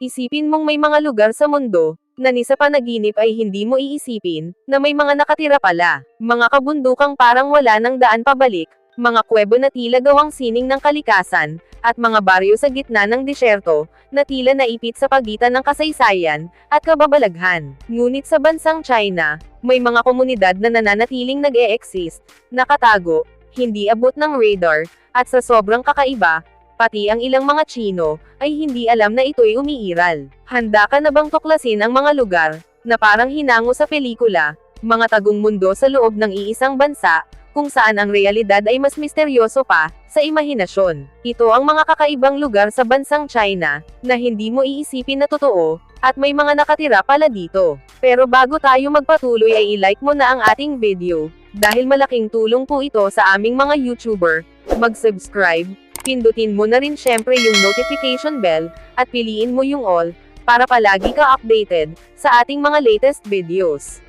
Isipin mong may mga lugar sa mundo, na ni sa panaginip ay hindi mo iisipin, na may mga nakatira pala. Mga kabundukang parang wala ng daan pabalik, mga kwebo na tila gawang sining ng kalikasan, at mga baryo sa gitna ng disyerto, na tila naipit sa pagitan ng kasaysayan, at kababalaghan. Ngunit sa bansang China, may mga komunidad na nananatiling nag-e-exist, nakatago, hindi abot ng radar, at sa sobrang kakaiba, pati ang ilang mga Chino, ay hindi alam na ito'y umiiral. Handa ka na bang tuklasin ang mga lugar, na parang hinango sa pelikula, mga tagong mundo sa loob ng iisang bansa, kung saan ang realidad ay mas misteryoso pa, sa imahinasyon. Ito ang mga kakaibang lugar sa bansang China, na hindi mo iisipin na totoo, at may mga nakatira pala dito. Pero bago tayo magpatuloy ay i-like mo na ang ating video, dahil malaking tulong po ito sa aming mga YouTuber. Mag-subscribe, pindutin mo na rin syempre yung notification bell, at piliin mo yung all, para palagi ka updated, sa ating mga latest videos.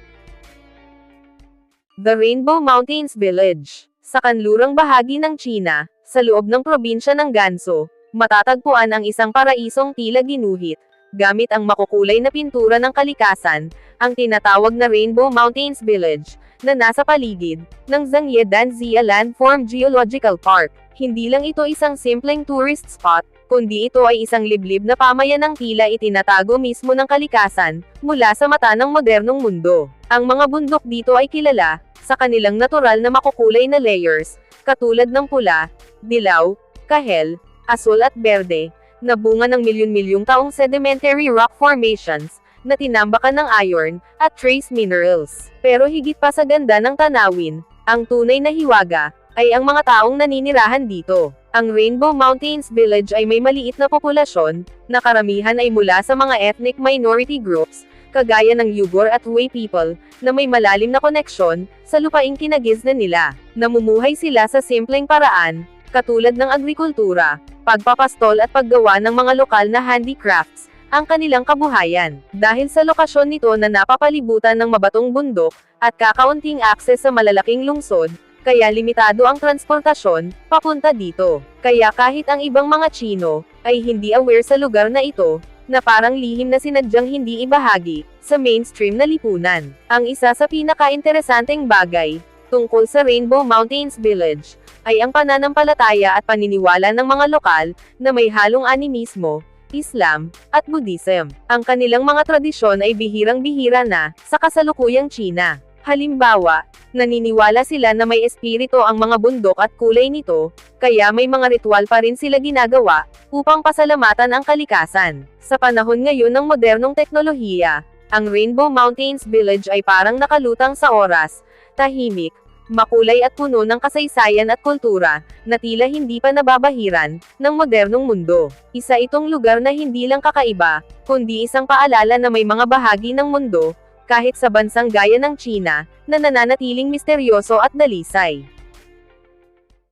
The Rainbow Mountains Village. Sa kanlurang bahagi ng China, sa loob ng probinsya ng Gansu, matatagpuan ang isang paraisong tila ginuhit, gamit ang makukulay na pintura ng kalikasan, ang tinatawag na Rainbow Mountains Village, na nasa paligid ng Zhangyedan Zia Landform Geological Park. Hindi lang ito isang simpleng tourist spot, kundi ito ay isang liblib na pamayanang tila itinatago mismo ng kalikasan, mula sa mata ng modernong mundo. Ang mga bundok dito ay kilala, sa kanilang natural na makukulay na layers, katulad ng pula, dilaw, kahel, asul at berde, na bunga ng milyon-milyong taong sedimentary rock formations, na tinambakan ng iron, at trace minerals. Pero higit pa sa ganda ng tanawin, ang tunay na hiwaga, ay ang mga taong naninirahan dito. Ang Rainbow Mountains Village ay may maliit na populasyon, na karamihan ay mula sa mga ethnic minority groups, kagaya ng Uyghur at Hui people, na may malalim na koneksyon, sa lupaing kinagis na nila. Namumuhay sila sa simpleng paraan, katulad ng agrikultura, pagpapastol at paggawa ng mga lokal na handicrafts, ang kanilang kabuhayan. Dahil sa lokasyon nito na napapalibutan ng mabatong bundok, at kakaunting akses sa malalaking lungsod, kaya limitado ang transportasyon, papunta dito. Kaya kahit ang ibang mga Chino, ay hindi aware sa lugar na ito, na parang lihim na sinadyang hindi ibahagi, sa mainstream na lipunan. Ang isa sa pinaka-interesanteng bagay, tungkol sa Rainbow Mountains Village, ay ang pananampalataya at paniniwala ng mga lokal, na may halong animismo, Islam, at Buddhism. Ang kanilang mga tradisyon ay bihirang-bihira na, sa kasalukuyang China. Halimbawa, naniniwala sila na may espiritu ang mga bundok at kulay nito, kaya may mga ritual pa rin sila ginagawa, upang pasalamatan ang kalikasan. Sa panahon ngayon ng modernong teknolohiya, ang Rainbow Mountains Village ay parang nakalutang sa oras, tahimik, makulay at puno ng kasaysayan at kultura, na tila hindi pa nababahiran, ng modernong mundo. Isa itong lugar na hindi lang kakaiba, kundi isang paalala na may mga bahagi ng mundo, kahit sa bansang gaya ng China, na nananatiling misteryoso at dalisay.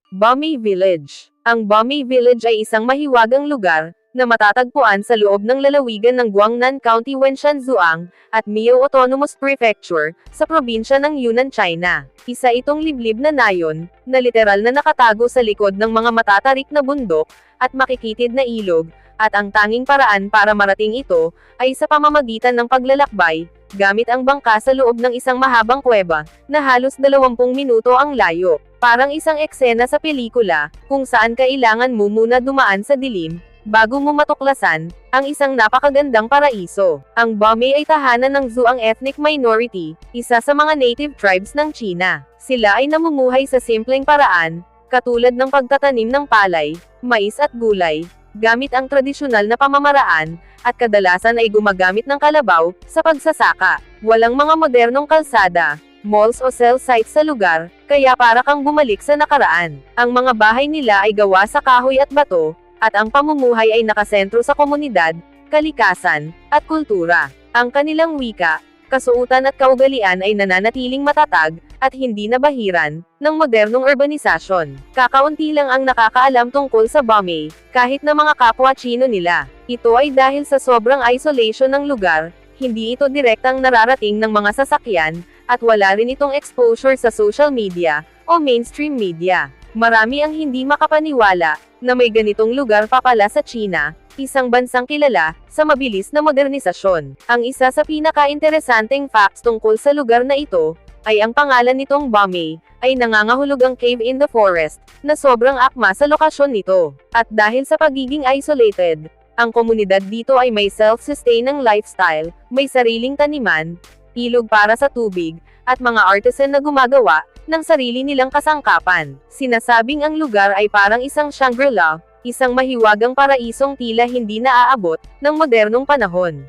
Bami Village Ang Bami Village ay isang mahiwagang lugar, na matatagpuan sa loob ng lalawigan ng Guangnan County Wenshanzuang, at Mio Autonomous Prefecture, sa probinsya ng Yunnan, China. Isa itong liblib na nayon, na literal na nakatago sa likod ng mga matatarik na bundok, at makikitid na ilog, at ang tanging paraan para marating ito, ay sa pamamagitan ng paglalakbay, gamit ang bangka sa loob ng isang mahabang kuweba, na halos 20 minuto ang layo. Parang isang eksena sa pelikula, kung saan kailangan mo muna dumaan sa dilim, bago mo matuklasan, ang isang napakagandang paraiso. Ang Bami ay tahanan ng Zhuang ethnic minority, isa sa mga native tribes ng China. Sila ay namumuhay sa simpleng paraan, katulad ng pagtatanim ng palay, mais at gulay, gamit ang tradisyonal na pamamaraan, at kadalasan ay gumagamit ng kalabaw, sa pagsasaka. Walang mga modernong kalsada, malls o cell sites sa lugar, kaya para kang bumalik sa nakaraan. Ang mga bahay nila ay gawa sa kahoy at bato, at ang pamumuhay ay nakasentro sa komunidad, kalikasan, at kultura. Ang kanilang wika, kasuutan at kaugalian ay nananatiling matatag, at hindi nabahiran, ng modernong urbanisasyon. Kakaunti lang ang nakakaalam tungkol sa Bame, kahit na mga kapwa Chino nila. Ito ay dahil sa sobrang isolation ng lugar, hindi ito direktang nararating ng mga sasakyan, at wala rin itong exposure sa social media, o mainstream media. Marami ang hindi makapaniwala, na may ganitong lugar pa pala sa China, isang bansang kilala sa mabilis na modernisasyon. Ang isa sa pinaka-interesanteng facts tungkol sa lugar na ito ay ang pangalan nitong Bamay ay nangangahulugang cave in the forest na sobrang akma sa lokasyon nito. At dahil sa pagiging isolated, ang komunidad dito ay may self-sustaining lifestyle, may sariling taniman, ilog para sa tubig, at mga artisan na gumagawa ng sarili nilang kasangkapan. Sinasabing ang lugar ay parang isang Shangri-La, isang mahiwagang paraisong tila hindi naaabot ng modernong panahon.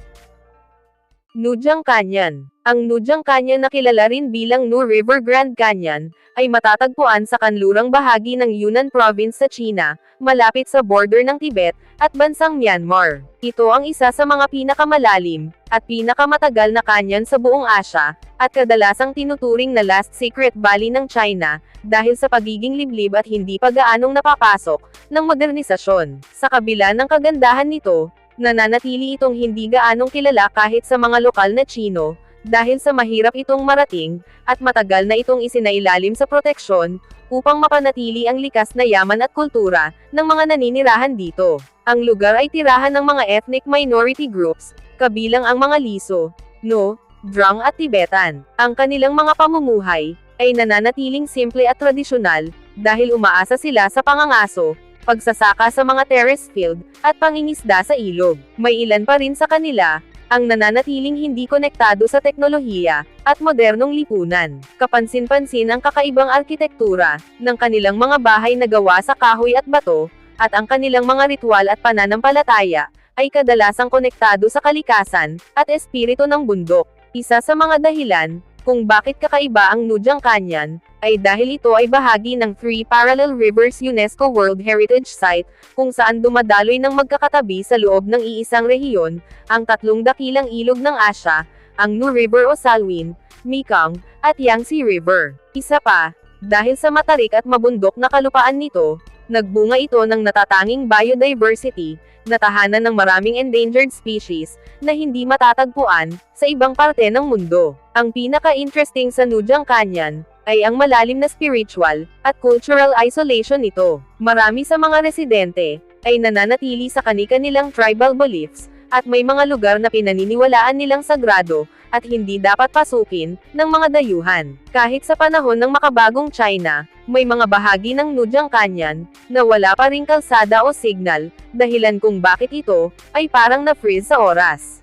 Nujang Canyon Ang Nujang Canyon na kilala rin bilang Nu River Grand Canyon, ay matatagpuan sa kanlurang bahagi ng Yunnan Province sa China, malapit sa border ng Tibet, at bansang Myanmar. Ito ang isa sa mga pinakamalalim, at pinakamatagal na canyon sa buong Asya, at kadalasang tinuturing na Last Secret Valley ng China, dahil sa pagiging liblib at hindi pa gaanong napapasok, ng modernisasyon. Sa kabila ng kagandahan nito, nananatili itong hindi gaanong kilala kahit sa mga lokal na Chino, dahil sa mahirap itong marating, at matagal na itong isinailalim sa proteksyon, upang mapanatili ang likas na yaman at kultura, ng mga naninirahan dito. Ang lugar ay tirahan ng mga ethnic minority groups, kabilang ang mga Liso, No, Drang at Tibetan. Ang kanilang mga pamumuhay, ay nananatiling simple at tradisyonal, dahil umaasa sila sa pangangaso, pagsasaka sa mga terrace field, at pangingisda sa ilog. May ilan pa rin sa kanila, ang nananatiling hindi konektado sa teknolohiya, at modernong lipunan. Kapansin-pansin ang kakaibang arkitektura, ng kanilang mga bahay na gawa sa kahoy at bato, at ang kanilang mga ritual at pananampalataya, ay kadalasang konektado sa kalikasan, at espiritu ng bundok. Isa sa mga dahilan, kung bakit kakaiba ang Nujang Canyon, ay dahil ito ay bahagi ng Three Parallel Rivers UNESCO World Heritage Site, kung saan dumadaloy ng magkakatabi sa loob ng iisang rehiyon, ang tatlong dakilang ilog ng Asya, ang Nu River o Salween, Mekong, at Yangtze River. Isa pa, dahil sa matarik at mabundok na kalupaan nito, nagbunga ito ng natatanging biodiversity, na tahanan ng maraming endangered species, na hindi matatagpuan, sa ibang parte ng mundo. Ang pinaka-interesting sa Nujang Canyon, ay ang malalim na spiritual, at cultural isolation nito. Marami sa mga residente, ay nananatili sa kani-kanilang tribal beliefs, at may mga lugar na pinaniniwalaan nilang sagrado, at hindi dapat pasukin, ng mga dayuhan. Kahit sa panahon ng makabagong China, may mga bahagi ng Nujang Canyon, na wala pa ring kalsada o signal, dahilan kung bakit ito, ay parang na-freeze sa oras.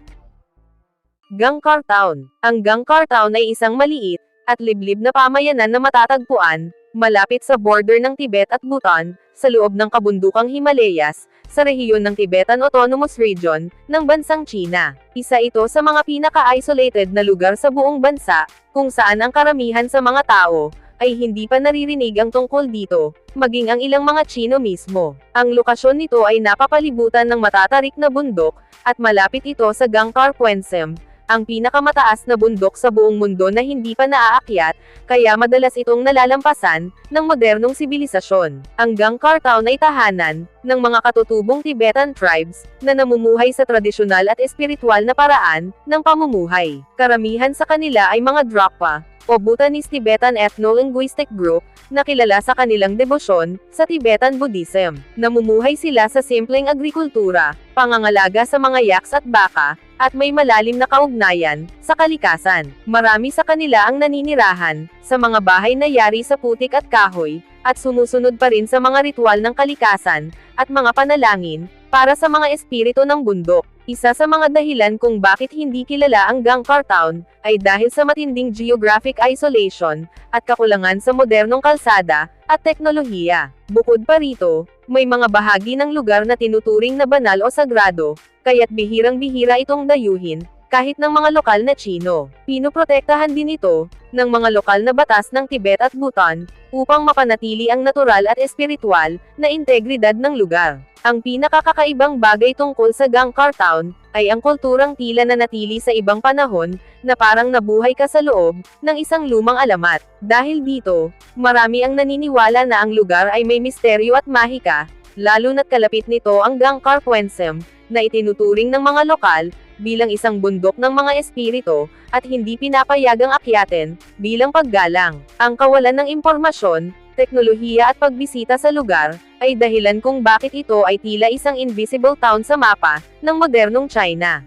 Gangkar Town Ang Gangkar Town ay isang maliit, at liblib na pamayanan na matatagpuan, malapit sa border ng Tibet at Bhutan, sa loob ng kabundukang Himalayas, sa rehiyon ng Tibetan Autonomous Region, ng bansang China. Isa ito sa mga pinaka-isolated na lugar sa buong bansa, kung saan ang karamihan sa mga tao, ay hindi pa naririnig ang tungkol dito, maging ang ilang mga Chino mismo. Ang lokasyon nito ay napapalibutan ng matatarik na bundok, at malapit ito sa Gangkar Puensem, ang pinakamataas na bundok sa buong mundo na hindi pa naaakyat, kaya madalas itong nalalampasan, ng modernong sibilisasyon. Ang Gangkar Town ay tahanan, ng mga katutubong Tibetan tribes, na namumuhay sa tradisyonal at espiritual na paraan, ng pamumuhay. Karamihan sa kanila ay mga Drakpa, o Bhutanese Tibetan Ethno-Linguistic Group, na kilala sa kanilang debosyon, sa Tibetan Buddhism. Namumuhay sila sa simpleng agrikultura, pangangalaga sa mga yaks at baka, at may malalim na kaugnayan, sa kalikasan. Marami sa kanila ang naninirahan, sa mga bahay na yari sa putik at kahoy, at sumusunod pa rin sa mga ritual ng kalikasan, at mga panalangin, para sa mga espiritu ng bundok. Isa sa mga dahilan kung bakit hindi kilala ang Gangkar Town, ay dahil sa matinding geographic isolation, at kakulangan sa modernong kalsada, at teknolohiya. Bukod pa rito, may mga bahagi ng lugar na tinuturing na banal o sagrado, kaya't bihirang-bihira itong dayuhin, kahit ng mga lokal na Chino. Pinoprotektahan din ito, ng mga lokal na batas ng Tibet at Bhutan, upang mapanatili ang natural at espiritual, na integridad ng lugar. Ang pinakakakaibang bagay tungkol sa Gangkar Town, ay ang kulturang tila na natili sa ibang panahon, na parang nabuhay ka sa loob, ng isang lumang alamat. Dahil dito, marami ang naniniwala na ang lugar ay may misteryo at mahika, lalo na't kalapit nito ang Gangkar Puensem, na itinuturing ng mga lokal, bilang isang bundok ng mga espirito, at hindi pinapayagang akyatin, bilang paggalang. Ang kawalan ng impormasyon, teknolohiya at pagbisita sa lugar, ay dahilan kung bakit ito ay tila isang invisible town sa mapa, ng modernong China.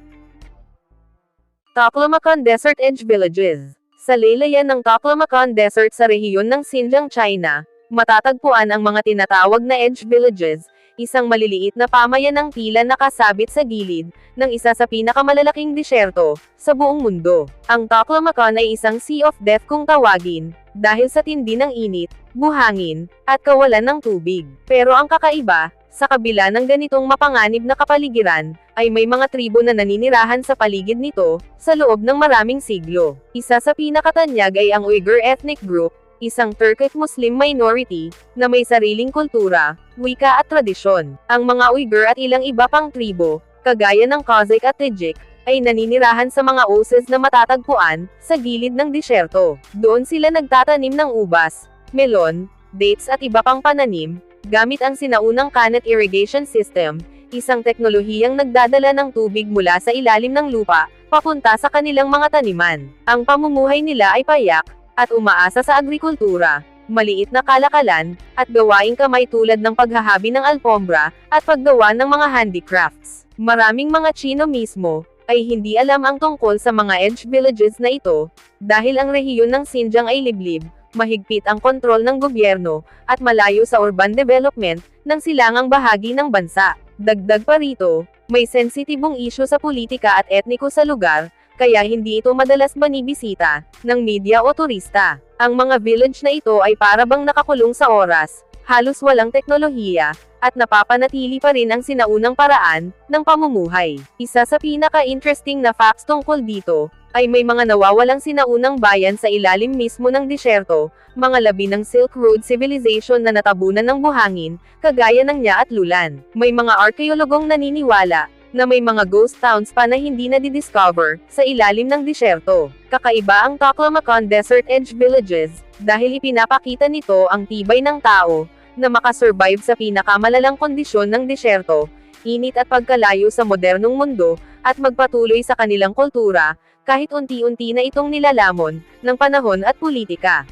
Taklamakan Desert Edge Villages Sa laylayan ng Taklamakan Desert sa rehiyon ng Xinjiang, China, matatagpuan ang mga tinatawag na Edge Villages, isang maliliit na pamayanang tila nakasabit sa gilid, ng isa sa pinakamalalaking disyerto, sa buong mundo. Ang Taklamakan ay isang Sea of Death kung tawagin, dahil sa tindi ng init, buhangin, at kawalan ng tubig. Pero ang kakaiba, sa kabila ng ganitong mapanganib na kapaligiran, ay may mga tribo na naninirahan sa paligid nito, sa loob ng maraming siglo. Isa sa pinakatanyag ay ang Uyghur ethnic group, isang Turkic Muslim minority, na may sariling kultura, wika at tradisyon. Ang mga Uyghur at ilang iba pang tribo, kagaya ng Kazakh at Tajik, ay naninirahan sa mga oases na matatagpuan, sa gilid ng disyerto. Doon sila nagtatanim ng ubas, melon, dates at iba pang pananim, gamit ang sinaunang kanet irrigation system, isang teknolohiyang nagdadala ng tubig mula sa ilalim ng lupa, papunta sa kanilang mga taniman. Ang pamumuhay nila ay payak, at umaasa sa agrikultura, maliit na kalakalan, at gawaing kamay tulad ng paghahabi ng alpombra, at paggawa ng mga handicrafts. Maraming mga Chino mismo, ay hindi alam ang tungkol sa mga edge villages na ito, dahil ang rehiyon ng Xinjiang ay liblib, mahigpit ang kontrol ng gobyerno, at malayo sa urban development, ng silangang bahagi ng bansa. Dagdag pa rito, may sensitibong isyu sa politika at etniko sa lugar, kaya hindi ito madalas manibisita, ng media o turista. Ang mga village na ito ay parabang nakakulong sa oras, halos walang teknolohiya, at napapanatili pa rin ang sinaunang paraan, ng pamumuhay. Isa sa pinaka-interesting na facts tungkol dito, ay may mga nawawalang sinaunang bayan sa ilalim mismo ng disyerto, mga labi ng Silk Road Civilization na natabunan ng buhangin, kagaya ng Nya at Lulan. May mga arkeologong naniniwala, na may mga ghost towns pa na hindi na discover sa ilalim ng disyerto. Kakaiba ang Taklamakan Desert Edge Villages, dahil ipinapakita nito ang tibay ng tao, na makasurvive sa pinakamalalang kondisyon ng disyerto, init at pagkalayo sa modernong mundo, at magpatuloy sa kanilang kultura, kahit unti-unti na itong nilalamon, ng panahon at politika.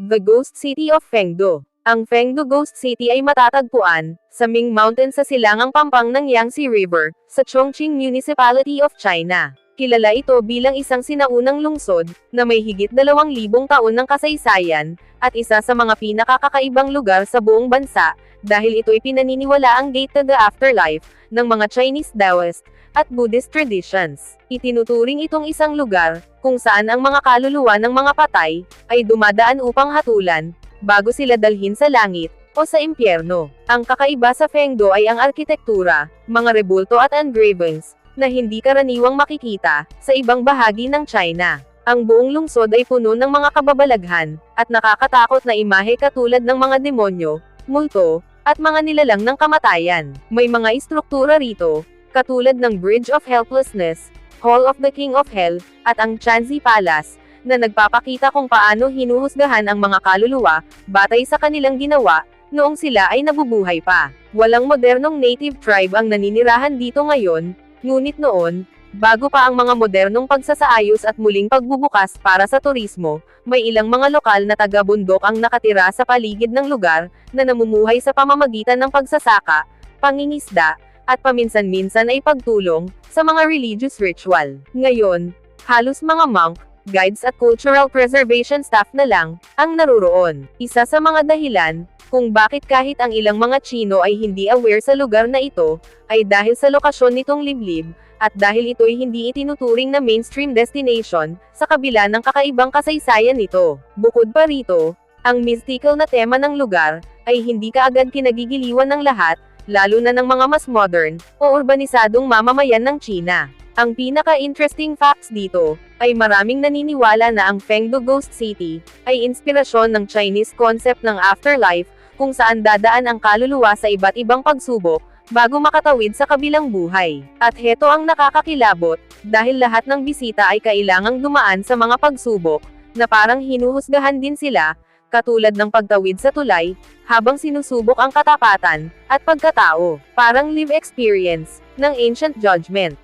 The Ghost City of Fengdo ang Fengdu Ghost City ay matatagpuan, sa Ming Mountain sa silangang pampang ng Yangtze River, sa Chongqing Municipality of China. Kilala ito bilang isang sinaunang lungsod, na may higit dalawang libong taon ng kasaysayan, at isa sa mga pinakakakaibang lugar sa buong bansa, dahil ito'y pinaniniwala ang gate to the afterlife, ng mga Chinese Taoist, at Buddhist traditions. Itinuturing itong isang lugar, kung saan ang mga kaluluwa ng mga patay, ay dumadaan upang hatulan, bago sila dalhin sa langit, o sa impyerno. Ang kakaiba sa Fengdo ay ang arkitektura, mga rebulto at engravings, na hindi karaniwang makikita, sa ibang bahagi ng China. Ang buong lungsod ay puno ng mga kababalaghan, at nakakatakot na imahe katulad ng mga demonyo, multo, at mga nilalang ng kamatayan. May mga istruktura rito, katulad ng Bridge of Helplessness, Hall of the King of Hell, at ang Chanzi Palace, na nagpapakita kung paano hinuhusgahan ang mga kaluluwa, batay sa kanilang ginawa, noong sila ay nabubuhay pa. Walang modernong native tribe ang naninirahan dito ngayon, ngunit noon, bago pa ang mga modernong pagsasaayos at muling pagbubukas para sa turismo, may ilang mga lokal na taga-bundok ang nakatira sa paligid ng lugar, na namumuhay sa pamamagitan ng pagsasaka, pangingisda, at paminsan-minsan ay pagtulong, sa mga religious ritual. Ngayon, halos mga monk, guides at cultural preservation staff na lang, ang naruroon. Isa sa mga dahilan, kung bakit kahit ang ilang mga Chino ay hindi aware sa lugar na ito, ay dahil sa lokasyon nitong liblib, at dahil ito'y hindi itinuturing na mainstream destination, sa kabila ng kakaibang kasaysayan nito. Bukod pa rito, ang mystical na tema ng lugar, ay hindi kaagad kinagigiliwan ng lahat, lalo na ng mga mas modern, o urbanisadong mamamayan ng China. Ang pinaka-interesting facts dito, ay maraming naniniwala na ang Fengdu Ghost City, ay inspirasyon ng Chinese concept ng afterlife, kung saan dadaan ang kaluluwa sa iba't ibang pagsubok, bago makatawid sa kabilang buhay. At heto ang nakakakilabot, dahil lahat ng bisita ay kailangang dumaan sa mga pagsubok, na parang hinuhusgahan din sila, katulad ng pagtawid sa tulay, habang sinusubok ang katapatan, at pagkatao, parang live experience, ng ancient judgment.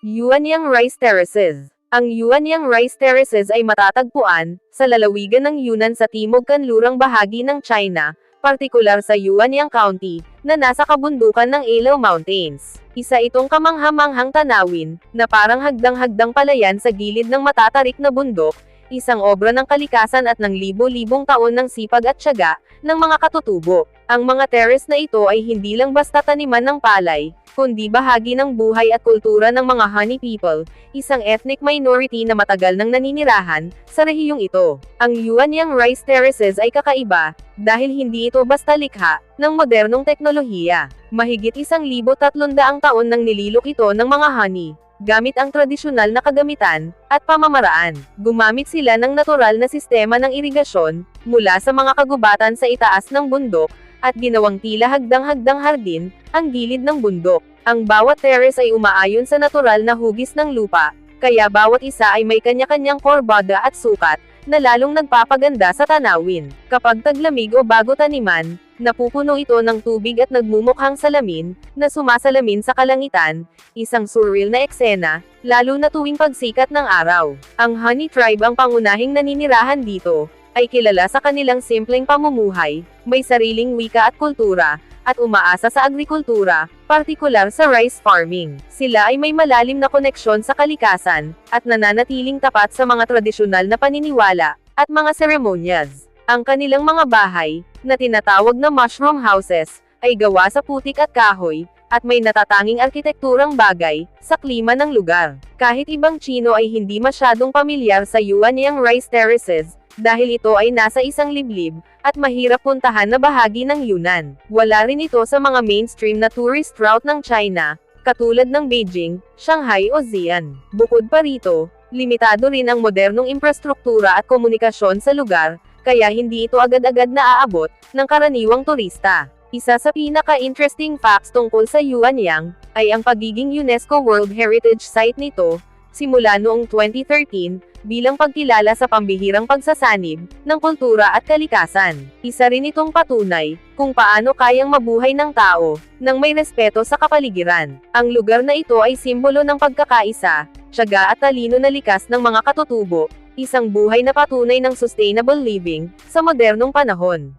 Yuanyang Rice Terraces Ang Yuanyang Rice Terraces ay matatagpuan sa lalawigan ng Yunnan sa timog kanlurang bahagi ng China, partikular sa Yuanyang County, na nasa kabundukan ng Ilaw Mountains. Isa itong kamanghamanghang tanawin, na parang hagdang-hagdang palayan sa gilid ng matatarik na bundok, isang obra ng kalikasan at ng libo-libong taon ng sipag at tiyaga, ng mga katutubo. Ang mga terrace na ito ay hindi lang basta taniman ng palay, kundi bahagi ng buhay at kultura ng mga honey people, isang ethnic minority na matagal nang naninirahan sa rehiyong ito. Ang Yuanyang Rice Terraces ay kakaiba, dahil hindi ito basta likha ng modernong teknolohiya. Mahigit isang libo tatlundaang taon nang nililok ito ng mga honey, gamit ang tradisyonal na kagamitan at pamamaraan. Gumamit sila ng natural na sistema ng irigasyon mula sa mga kagubatan sa itaas ng bundok at ginawang tila hagdang-hagdang hardin ang gilid ng bundok. Ang bawat terrace ay umaayon sa natural na hugis ng lupa, kaya bawat isa ay may kanya-kanyang korbada at sukat na lalong nagpapaganda sa tanawin. Kapag taglamig o bago taniman, napupuno ito ng tubig at nagmumukhang salamin, na sumasalamin sa kalangitan, isang surreal na eksena, lalo na tuwing pagsikat ng araw. Ang Honey Tribe ang pangunahing naninirahan dito, ay kilala sa kanilang simpleng pamumuhay, may sariling wika at kultura, at umaasa sa agrikultura, partikular sa rice farming. Sila ay may malalim na koneksyon sa kalikasan, at nananatiling tapat sa mga tradisyonal na paniniwala, at mga seremonyas. Ang kanilang mga bahay, na tinatawag na mushroom houses, ay gawa sa putik at kahoy, at may natatanging arkitekturang bagay, sa klima ng lugar. Kahit ibang Chino ay hindi masyadong pamilyar sa Yuanyang rice terraces, dahil ito ay nasa isang liblib, at mahirap puntahan na bahagi ng Yunnan. Wala rin ito sa mga mainstream na tourist route ng China, katulad ng Beijing, Shanghai o Xi'an. Bukod pa rito, limitado rin ang modernong infrastruktura at komunikasyon sa lugar, kaya hindi ito agad-agad na aabot ng karaniwang turista. Isa sa pinaka-interesting facts tungkol sa Yuanyang, ay ang pagiging UNESCO World Heritage Site nito, simula noong 2013, bilang pagkilala sa pambihirang pagsasanib, ng kultura at kalikasan. Isa rin itong patunay, kung paano kayang mabuhay ng tao, nang may respeto sa kapaligiran. Ang lugar na ito ay simbolo ng pagkakaisa, tiyaga at talino na likas ng mga katutubo, isang buhay na patunay ng sustainable living, sa modernong panahon.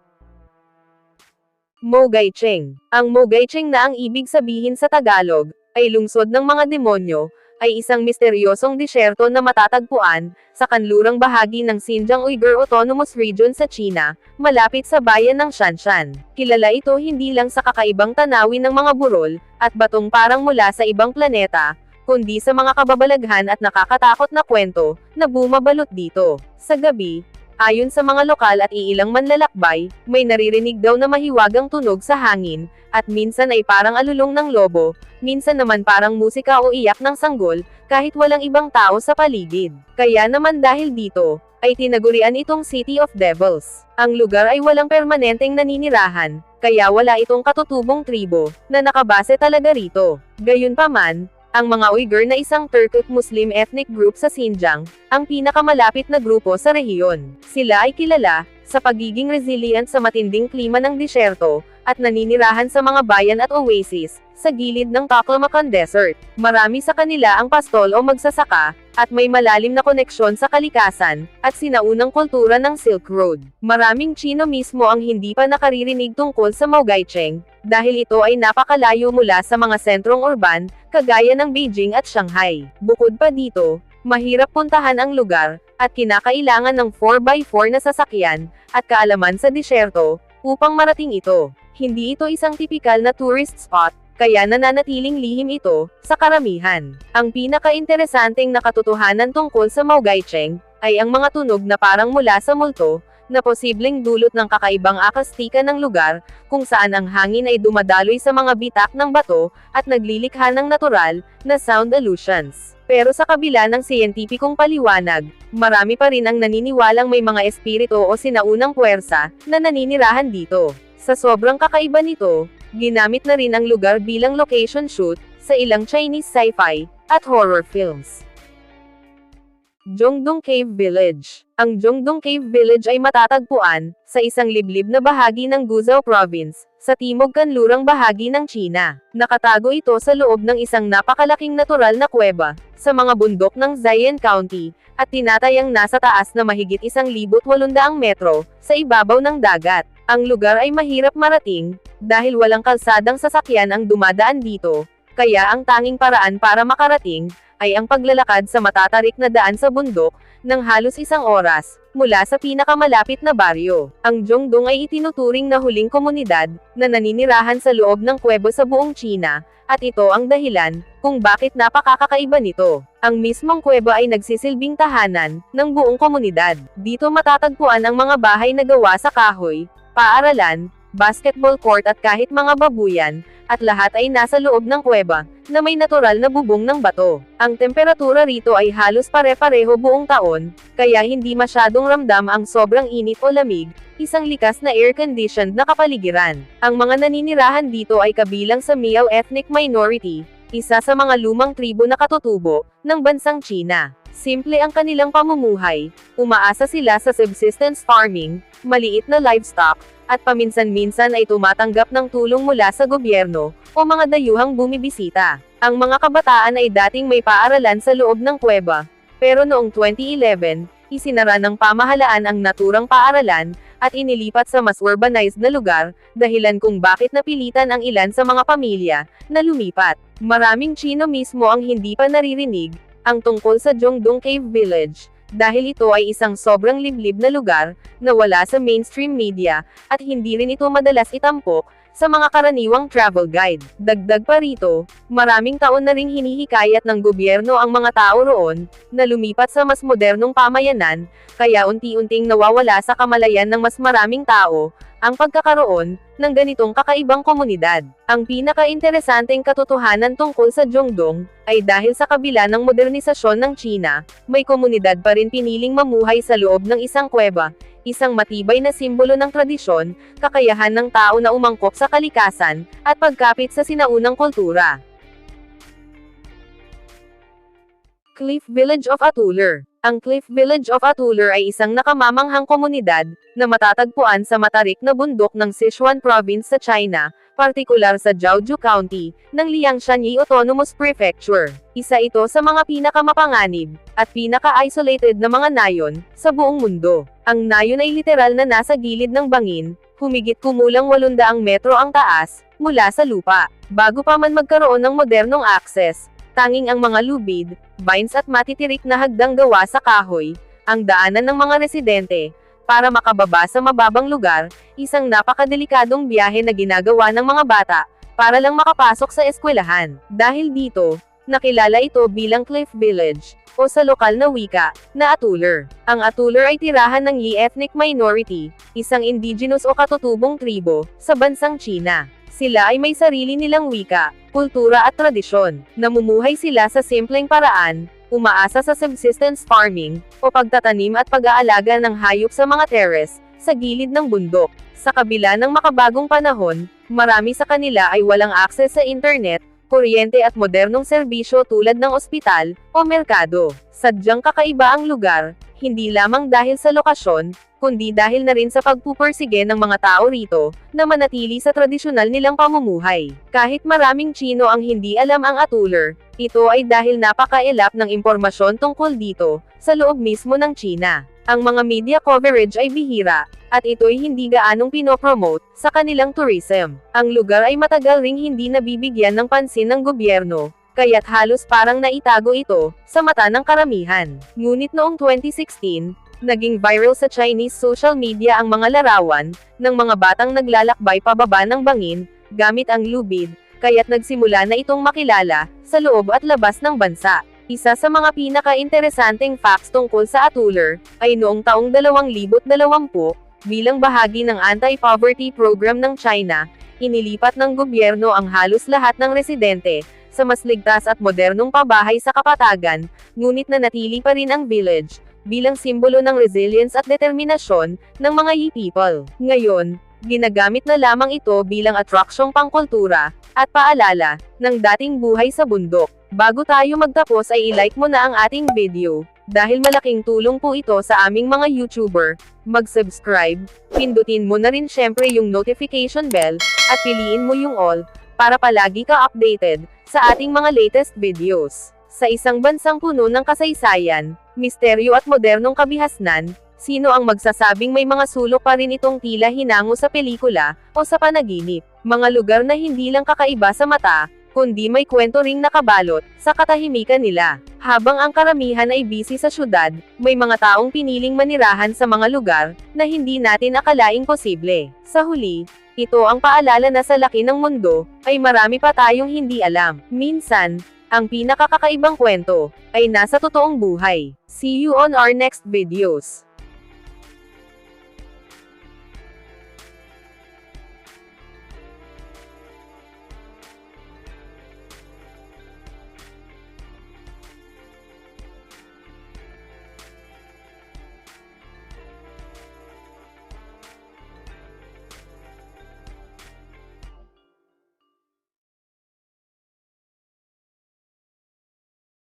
Mogaicheng. Ang Mogaicheng na ang ibig sabihin sa Tagalog, ay lungsod ng mga demonyo, ay isang misteryosong disyerto na matatagpuan, sa kanlurang bahagi ng Xinjiang Uyghur Autonomous Region sa China, malapit sa bayan ng Shanshan. Kilala ito hindi lang sa kakaibang tanawin ng mga burol, at batong parang mula sa ibang planeta, kundi sa mga kababalaghan at nakakatakot na kwento, na bumabalot dito. Sa gabi, Ayon sa mga lokal at iilang manlalakbay, may naririnig daw na mahiwagang tunog sa hangin, at minsan ay parang alulong ng lobo, minsan naman parang musika o iyak ng sanggol, kahit walang ibang tao sa paligid. Kaya naman dahil dito, ay tinagurian itong City of Devils. Ang lugar ay walang permanenteng naninirahan, kaya wala itong katutubong tribo, na nakabase talaga rito. Gayunpaman, ang mga Uyghur na isang Turkic Muslim ethnic group sa Xinjiang, ang pinakamalapit na grupo sa rehiyon. Sila ay kilala, sa pagiging resilient sa matinding klima ng disyerto, at naninirahan sa mga bayan at oasis, sa gilid ng Taklamakan Desert. Marami sa kanila ang pastol o magsasaka, at may malalim na koneksyon sa kalikasan, at sinaunang kultura ng Silk Road. Maraming Chino mismo ang hindi pa nakaririnig tungkol sa Maugaicheng, dahil ito ay napakalayo mula sa mga sentrong urban, kagaya ng Beijing at Shanghai. Bukod pa dito, mahirap puntahan ang lugar, at kinakailangan ng 4x4 na sasakyan, at kaalaman sa disyerto, upang marating ito. Hindi ito isang tipikal na tourist spot, kaya nananatiling lihim ito, sa karamihan. Ang pinaka-interesanteng nakatotohanan tungkol sa Maugaicheng, ay ang mga tunog na parang mula sa multo, na posibleng dulot ng kakaibang akastika ng lugar, kung saan ang hangin ay dumadaloy sa mga bitak ng bato, at naglilikha ng natural, na sound illusions. Pero sa kabila ng siyentipikong paliwanag, marami pa rin ang naniniwalang may mga espiritu o sinaunang puwersa, na naninirahan dito. Sa sobrang kakaiba nito, Ginamit na rin ang lugar bilang location shoot, sa ilang Chinese sci-fi, at horror films. Jongdong Cave Village. Ang Jongdong Cave Village ay matatagpuan sa isang liblib na bahagi ng Guzhou Province, sa timog kanlurang bahagi ng China. Nakatago ito sa loob ng isang napakalaking natural na kuweba, sa mga bundok ng Zhejiang County, at tinatayang nasa taas na mahigit 1,800 metro, sa ibabaw ng dagat. Ang lugar ay mahirap marating, dahil walang kalsadang sasakyan ang dumadaan dito, kaya ang tanging paraan para makarating, ay ang paglalakad sa matatarik na daan sa bundok, ng halos isang oras, mula sa pinakamalapit na baryo. Ang Jongdong ay itinuturing na huling komunidad, na naninirahan sa loob ng kuwebo sa buong China, at ito ang dahilan, kung bakit napakakakaiba nito. Ang mismong kuweba ay nagsisilbing tahanan, ng buong komunidad. Dito matatagpuan ang mga bahay na gawa sa kahoy, paaralan, basketball court at kahit mga babuyan, at lahat ay nasa loob ng kuweba, na may natural na bubong ng bato. Ang temperatura rito ay halos pare-pareho buong taon, kaya hindi masyadong ramdam ang sobrang init o lamig, isang likas na air-conditioned na kapaligiran. Ang mga naninirahan dito ay kabilang sa Miao ethnic minority, isa sa mga lumang tribo na katutubo, ng bansang China. Simple ang kanilang pamumuhay, umaasa sila sa subsistence farming, maliit na livestock, at paminsan-minsan ay tumatanggap ng tulong mula sa gobyerno, o mga dayuhang bumibisita. Ang mga kabataan ay dating may paaralan sa loob ng kuweba, pero noong 2011, isinara ng pamahalaan ang naturang paaralan, at inilipat sa mas urbanized na lugar, dahilan kung bakit napilitan ang ilan sa mga pamilya, na lumipat. Maraming Chino mismo ang hindi pa naririnig, ang tungkol sa Jongdong Cave Village, dahil ito ay isang sobrang liblib na lugar, na wala sa mainstream media, at hindi rin ito madalas itampok, sa mga karaniwang travel guide. Dagdag pa rito, maraming taon na ring hinihikayat ng gobyerno ang mga tao roon, na lumipat sa mas modernong pamayanan, kaya unti-unting nawawala sa kamalayan ng mas maraming tao, ang pagkakaroon, ng ganitong kakaibang komunidad. Ang pinaka-interesanteng katotohanan tungkol sa Jongdong, ay dahil sa kabila ng modernisasyon ng China, may komunidad pa rin piniling mamuhay sa loob ng isang kuweba, isang matibay na simbolo ng tradisyon, kakayahan ng tao na umangkop sa kalikasan, at pagkapit sa sinaunang kultura. Cliff Village of Atuler Ang Cliff Village of Atuler ay isang nakamamanghang komunidad, na matatagpuan sa matarik na bundok ng Sichuan Province sa China, partikular sa Jiaoju County, ng Liangshanyi Autonomous Prefecture. Isa ito sa mga pinakamapanganib, at pinaka-isolated na mga nayon, sa buong mundo. Ang nayon ay literal na nasa gilid ng bangin, humigit kumulang 800 metro ang taas, mula sa lupa. Bago pa man magkaroon ng modernong access, tanging ang mga lubid, vines at matitirik na hagdang gawa sa kahoy, ang daanan ng mga residente, para makababa sa mababang lugar, isang napakadelikadong biyahe na ginagawa ng mga bata, para lang makapasok sa eskwelahan. Dahil dito, nakilala ito bilang Cliff Village, o sa lokal na wika, na Atuler. Ang Atuler ay tirahan ng Yi ethnic minority, isang indigenous o katutubong tribo, sa bansang China. Sila ay may sarili nilang wika, kultura at tradisyon. Namumuhay sila sa simpleng paraan, umaasa sa subsistence farming, o pagtatanim at pag-aalaga ng hayop sa mga terrace, sa gilid ng bundok. Sa kabila ng makabagong panahon, marami sa kanila ay walang akses sa internet, kuryente at modernong serbisyo tulad ng ospital, o merkado. Sadyang kakaiba ang lugar, hindi lamang dahil sa lokasyon, kundi dahil na rin sa pagpupursige ng mga tao rito, na manatili sa tradisyonal nilang pamumuhay. Kahit maraming Chino ang hindi alam ang Atuler, ito ay dahil napakailap ng impormasyon tungkol dito, sa loob mismo ng China. Ang mga media coverage ay bihira, at ito'y hindi gaanong pinopromote, sa kanilang tourism. Ang lugar ay matagal ring hindi nabibigyan ng pansin ng gobyerno, kaya't halos parang naitago ito, sa mata ng karamihan. Ngunit noong 2016, naging viral sa Chinese social media ang mga larawan, ng mga batang naglalakbay pababa ng bangin, gamit ang lubid, kaya't nagsimula na itong makilala, sa loob at labas ng bansa. Isa sa mga pinaka-interesanteng facts tungkol sa Atuler, ay noong taong 2020, bilang bahagi ng anti-poverty program ng China, inilipat ng gobyerno ang halos lahat ng residente, sa mas ligtas at modernong pabahay sa kapatagan, ngunit nanatili pa rin ang village, bilang simbolo ng resilience at determinasyon, ng mga Yi people. Ngayon, ginagamit na lamang ito bilang atraksyong pangkultura, at paalala, ng dating buhay sa bundok. Bago tayo magtapos ay i-like mo na ang ating video, Dahil malaking tulong po ito sa aming mga YouTuber, mag-subscribe, pindutin mo na rin syempre yung notification bell, at piliin mo yung all, para palagi ka updated, sa ating mga latest videos. Sa isang bansang puno ng kasaysayan, misteryo at modernong kabihasnan, sino ang magsasabing may mga sulok pa rin itong tila hinango sa pelikula, o sa panaginip? Mga lugar na hindi lang kakaiba sa mata, kundi may kwento ring nakabalot, sa katahimikan nila. Habang ang karamihan ay busy sa syudad, may mga taong piniling manirahan sa mga lugar, na hindi natin akalaing posible. Sa huli, ito ang paalala na sa laki ng mundo, ay marami pa tayong hindi alam. Minsan, ang pinakakakaibang kwento, ay nasa totoong buhay. See you on our next videos.